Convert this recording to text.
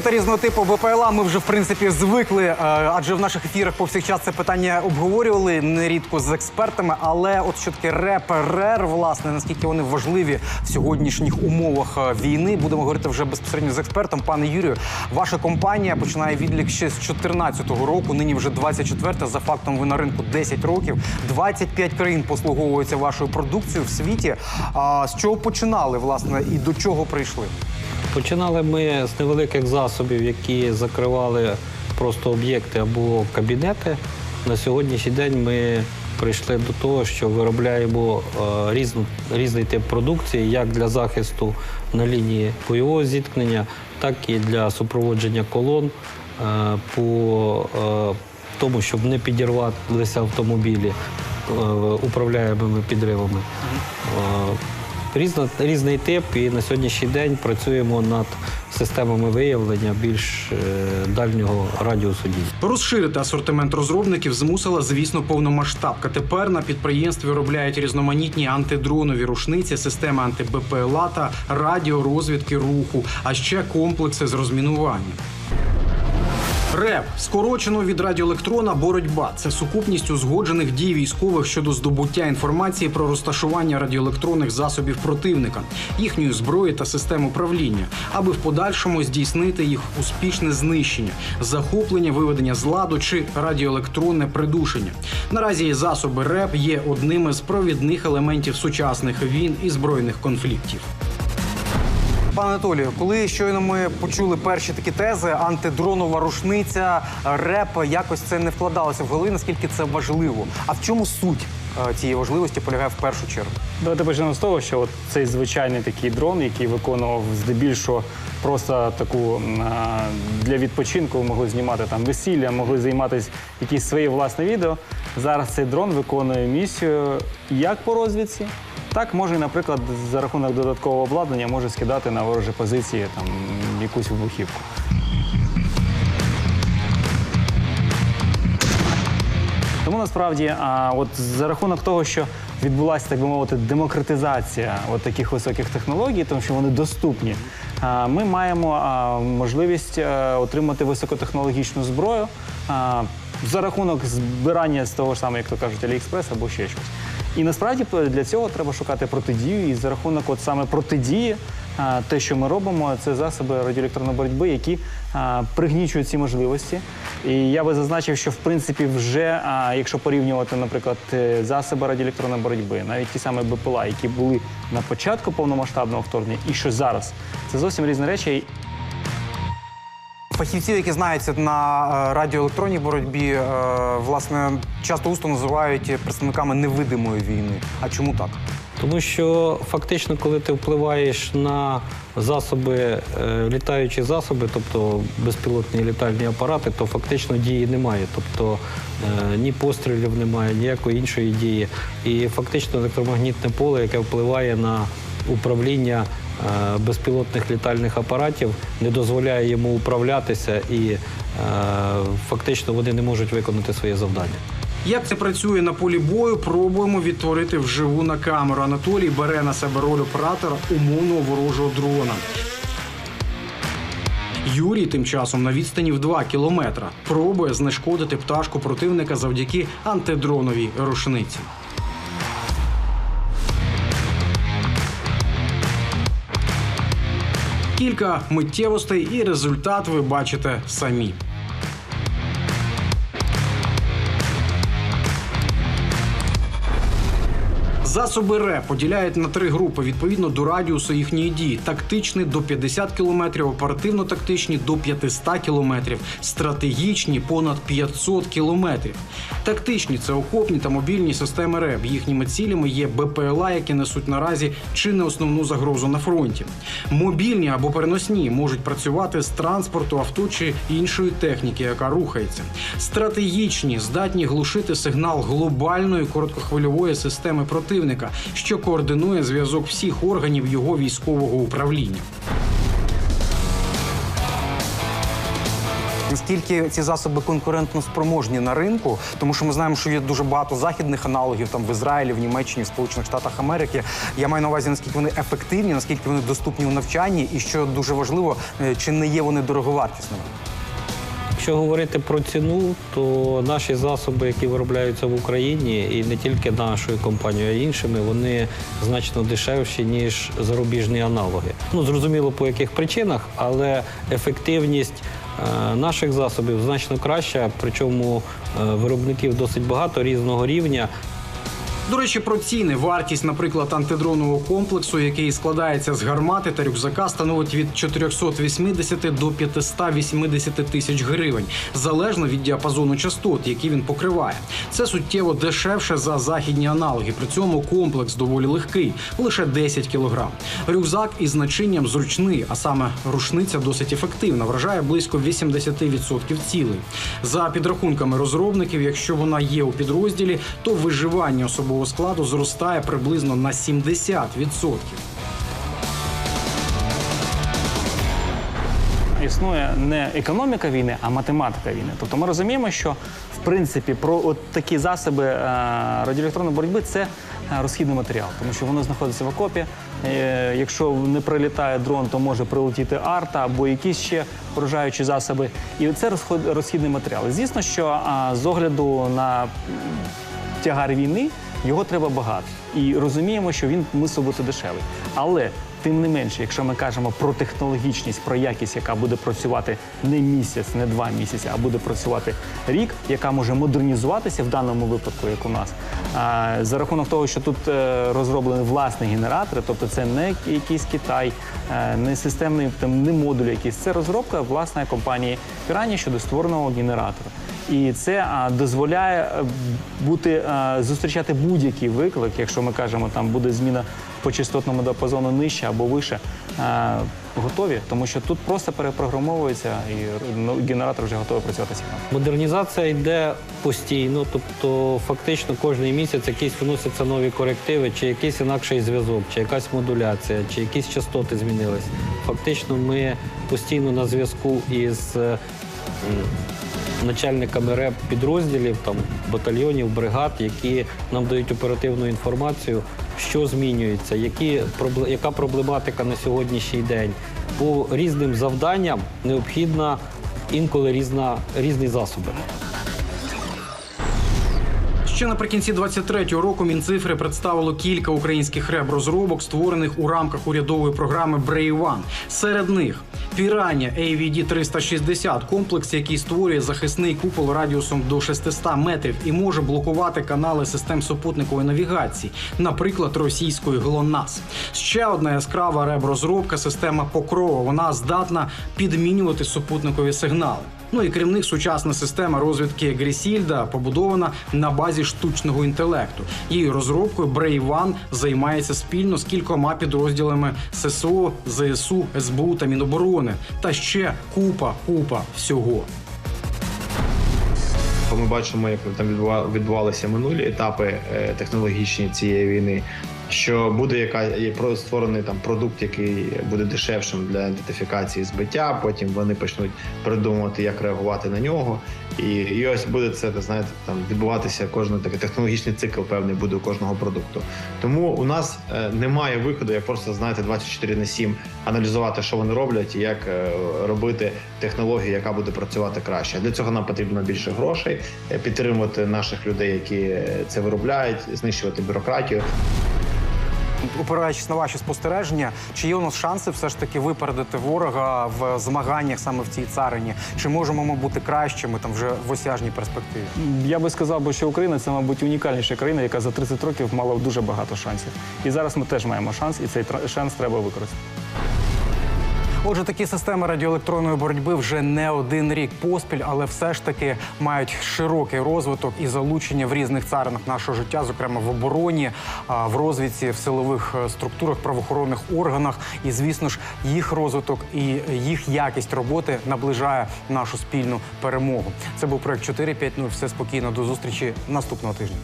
та різного типу БПЛА ми вже в принципі звикли, е, адже в наших ефірах повсякчас це питання обговорювали нерідко з експертами. Але от що таке РЕП, РЕР, власне, наскільки вони важливі в сьогоднішніх умовах е, війни, будемо говорити вже безпосередньо з експертом. Пане Юрію, ваша компанія починає відлік ще з 2014 року. Нині вже 24 За фактом ви на ринку 10 років. 25 країн послуговуються вашою продукцією в світі. А з чого починали власне і до чого прийшли? Починали ми з невеликих засобів, які закривали просто об'єкти або кабінети. На сьогоднішній день ми прийшли до того, що виробляємо е, різну, різний тип продукції, як для захисту на лінії бойового зіткнення, так і для супроводження колон е, по е, тому, щоб не підірвалися автомобілі управляємими підривами. Різна, різний тип, і на сьогоднішній день працюємо над системами виявлення більш е, дальнього радіусу дій. Розширити асортимент розробників змусила, звісно, повномасштабка. Тепер на підприємстві виробляють різноманітні антидронові рушниці, системи анти-БПЛА та радіорозвідки руху, а ще комплекси з розмінування. РЕП скорочено від радіоелектрона боротьба. Це сукупність узгоджених дій військових щодо здобуття інформації про розташування радіоелектронних засобів противника, їхньої зброї та систем управління, аби в подальшому здійснити їх успішне знищення, захоплення, виведення з ладу чи радіоелектронне придушення. Наразі засоби РЕП є одним із провідних елементів сучасних війн і збройних конфліктів. Пане Анатолію, коли щойно ми почули перші такі тези, антидронова рушниця, реп, якось це не вкладалося в голові, наскільки це важливо. А в чому суть е, цієї важливості полягає в першу чергу? Давайте почнемо з того, що от цей звичайний такий дрон, який виконував здебільшого просто таку для відпочинку, могли знімати там весілля, могли займатися якісь свої власне відео. Зараз цей дрон виконує місію як по розвідці, так може, наприклад, за рахунок додаткового обладнання може скидати на ворожі позиції там якусь вибухівку. Тому насправді, а, от за рахунок того, що відбулася, так би мовити, демократизація от таких високих технологій, тому що вони доступні, а, ми маємо а, можливість а, отримати високотехнологічну зброю а, за рахунок збирання з того ж самого, як то кажуть, Аліекспрес або ще щось. І насправді для цього треба шукати протидію, і за рахунок от саме протидії. Те, що ми робимо, це засоби радіоелектронної боротьби, які пригнічують ці можливості. І я би зазначив, що в принципі вже, якщо порівнювати, наприклад, е, засоби радіоелектронної боротьби, навіть ті самі БПЛА, які були на початку повномасштабного вторгнення, і що зараз, це зовсім різні речі. Фахівців, які знаються на е, радіоелектронній боротьбі, е, власне, часто усто називають представниками невидимої війни. А чому так? Тому що фактично, коли ти впливаєш на засоби, е, літаючі засоби, тобто безпілотні літальні апарати, то фактично дії немає. Тобто ні пострілів немає, ніякої іншої дії. І фактично електромагнітне поле, яке впливає на управління безпілотних літальних апаратів, не дозволяє йому управлятися і е, фактично вони не можуть виконати своє завдання. Як це працює на полі бою, пробуємо відтворити вживу на камеру. Анатолій бере на себе роль оператора умовного ворожого дрона. Юрій тим часом на відстані в 2 кілометра пробує знешкодити пташку противника завдяки антидроновій рушниці. Кілька миттєвостей і результат ви бачите самі. Засоби РЕ поділяють на три групи відповідно до радіусу їхньої дії: тактичні до 50 км, оперативно-тактичні до 500 км, стратегічні понад 500 км. Тактичні це окопні та мобільні системи РЕБ. Їхніми цілями є БПЛА, які несуть наразі чи не основну загрозу на фронті. Мобільні або переносні можуть працювати з транспорту, авто чи іншої техніки, яка рухається. Стратегічні здатні глушити сигнал глобальної короткохвильової системи противника, що координує зв'язок всіх органів його військового управління. Наскільки ці засоби конкурентно спроможні на ринку, тому що ми знаємо, що є дуже багато західних аналогів там в Ізраїлі, в Німеччині, в Сполучених Штатах Америки. Я маю на увазі, наскільки вони ефективні, наскільки вони доступні у навчанні, і що дуже важливо, е, чи не є вони дороговартісними. Якщо говорити про ціну, то наші засоби, які виробляються в Україні, і не тільки нашою компанією, а й іншими, вони значно дешевші, ніж зарубіжні аналоги. Ну, зрозуміло, по яких причинах, але ефективність е, наших засобів значно краща, причому е, виробників досить багато різного рівня. До речі, про ціни. Вартість, наприклад, антидронового комплексу, який складається з гармати та рюкзака, становить від 480 до 580 тисяч гривень, залежно від діапазону частот, які він покриває. Це суттєво дешевше за західні аналоги. При цьому комплекс доволі легкий, лише 10 кілограм. Рюкзак із начинням зручний, а саме рушниця досить ефективна, вражає близько 80% цілей. За підрахунками розробників, якщо вона є у підрозділі, то виживання особового складу зростає приблизно на 70%. існує не економіка війни, а математика війни. Тобто ми розуміємо, що в принципі про от такі засоби е, радіоелектронної боротьби це е, розхідний матеріал, тому що воно знаходиться в окопі. Е, Якщо не прилітає дрон, то може прилетіти арта або якісь ще вражаючі засоби. І це розхідний матеріал. Звісно, що з огляду на тягар війни його треба багато. І розуміємо, що він бути дешевий. Але тим не менше, якщо ми кажемо про технологічність, про якість, яка буде працювати не місяць, не два місяці, а буде працювати рік, яка може модернізуватися в даному випадку, як у нас, а, за рахунок того, що тут е, розроблені власні генератори, тобто це не якийсь Китай, е, не системний там, не модуль якийсь, це розробка власної компанії Пірані щодо створеного генератора. І це дозволяє е, бути а, зустрічати будь-який виклик, якщо ми кажемо, там буде зміна по частотному діапазону нижче або вище, а, готові, тому що тут просто перепрограмовується і ну, генератор вже готовий працювати сигнал. Модернізація йде постійно, тобто фактично кожен місяць якісь вносяться нові корективи, чи якийсь інакший зв'язок, чи якась модуляція, чи якісь частоти змінились. Фактично, ми постійно на зв'язку із е, начальниками РЕП підрозділів, там батальйонів, бригад, які нам дають оперативну інформацію, що змінюється, які яка проблематика на сьогоднішній день. По різним завданням необхідна інколи різна, різні засоби. Ще наприкінці 23-го року Мінцифри представило кілька українських реб-розробок, створених у рамках урядової програми One. Серед них Пірання AVD 360 комплекс, який створює захисний купол радіусом до 600 метрів і може блокувати канали систем супутникової навігації, наприклад, російської ГЛОНАСС. Ще одна яскрава реб-розробка система Покрова. Вона здатна підмінювати супутникові сигнали. Ну і крім них сучасна система розвідки Грісільда побудована на базі штучного інтелекту. Її розробкою One займається спільно з кількома підрозділами ССО, ЗСУ, СБУ та Міноборони. Та ще купа, купа всього. Ми бачимо, як там відбува- відбувалися минулі етапи е, технологічні цієї війни. Що буде яка створений там продукт, який буде дешевшим для ідентифікації збиття. Потім вони почнуть придумувати, як реагувати на нього. І, і ось буде це, знаєте, там відбуватися кожен такий технологічний цикл певний буде у кожного продукту. Тому у нас е, немає виходу, як просто знаєте, 24 на 7 аналізувати, що вони роблять, і як е, робити технологію, яка буде працювати краще. Для цього нам потрібно більше грошей, е, підтримувати наших людей, які це виробляють, знищувати бюрократію. Опираючись на ваші спостереження, чи є у нас шанси все ж таки випередити ворога в змаганнях саме в цій царині? Чи можемо ми бути кращими там вже в осяжній перспективі? Я би сказав, що Україна це, мабуть, унікальніша країна, яка за 30 років мала дуже багато шансів. І зараз ми теж маємо шанс, і цей шанс треба використати. Отже, такі системи радіоелектронної боротьби вже не один рік поспіль, але все ж таки мають широкий розвиток і залучення в різних царинах нашого життя, зокрема в обороні, в розвідці, в силових е, структурах, правоохоронних органах. І звісно ж, їх розвиток і їх якість роботи наближає нашу спільну перемогу. Це був проект 4.5.0. Все спокійно. До зустрічі наступного тижня.